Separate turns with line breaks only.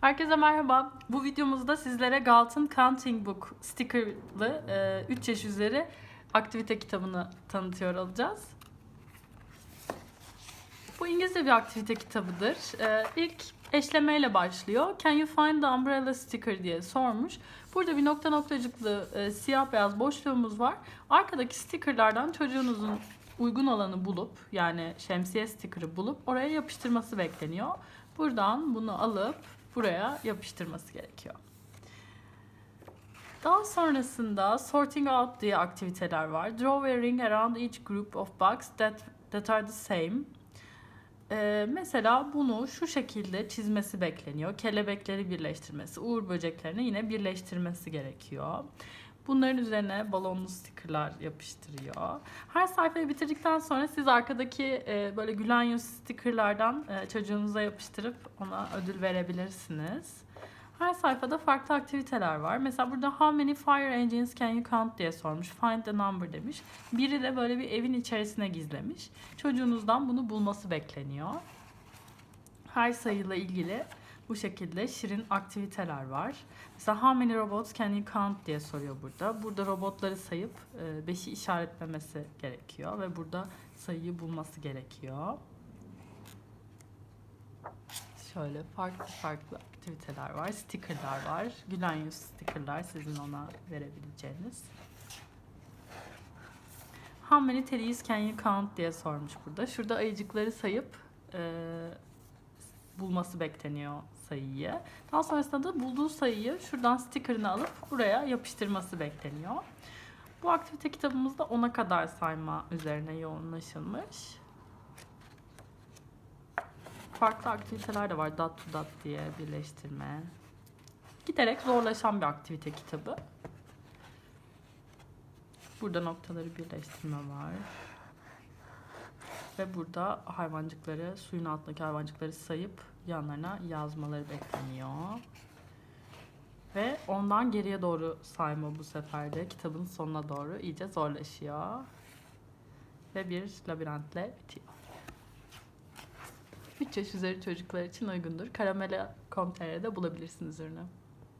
Herkese merhaba. Bu videomuzda sizlere Galton Counting Book stickerlı 3 yaş üzeri aktivite kitabını tanıtıyor olacağız. Bu İngilizce bir aktivite kitabıdır. E, ilk eşlemeyle başlıyor. Can you find the umbrella sticker diye sormuş. Burada bir nokta noktacıklı e, siyah beyaz boşluğumuz var. Arkadaki stickerlardan çocuğunuzun uygun alanı bulup yani şemsiye sticker'ı bulup oraya yapıştırması bekleniyor. Buradan bunu alıp buraya yapıştırması gerekiyor. Daha sonrasında sorting out diye aktiviteler var. Draw a ring around each group of bugs that, that are the same. Ee, mesela bunu şu şekilde çizmesi bekleniyor. Kelebekleri birleştirmesi, uğur böceklerini yine birleştirmesi gerekiyor. Bunların üzerine balonlu stickerlar yapıştırıyor. Her sayfayı bitirdikten sonra siz arkadaki e, böyle gülen yüz stickerlardan e, çocuğunuza yapıştırıp ona ödül verebilirsiniz. Her sayfada farklı aktiviteler var. Mesela burada how many fire engines can you count diye sormuş. Find the number demiş. Biri de böyle bir evin içerisine gizlemiş. Çocuğunuzdan bunu bulması bekleniyor. Her sayıyla ilgili bu şekilde şirin aktiviteler var. Mesela how many robots can you count diye soruyor burada. Burada robotları sayıp 5'i işaretlemesi gerekiyor ve burada sayıyı bulması gerekiyor. Şöyle farklı farklı aktiviteler var. Stickerlar var. Gülen yüz stickerlar sizin ona verebileceğiniz. How many teddies can you count diye sormuş burada. Şurada ayıcıkları sayıp e, bulması bekleniyor sayıyı. Daha sonrasında da bulduğu sayıyı şuradan stickerını alıp buraya yapıştırması bekleniyor. Bu aktivite kitabımızda 10'a kadar sayma üzerine yoğunlaşılmış. Farklı aktiviteler de var. Dot to dot diye birleştirme. Giderek zorlaşan bir aktivite kitabı. Burada noktaları birleştirme var. Ve burada hayvancıkları, suyun altındaki hayvancıkları sayıp yanlarına yazmaları bekleniyor. Ve ondan geriye doğru sayma bu sefer de kitabın sonuna doğru iyice zorlaşıyor. Ve bir labirentle bitiyor. 3 yaş üzeri çocuklar için uygundur. Karamela.com.tr'de bulabilirsiniz ürünü.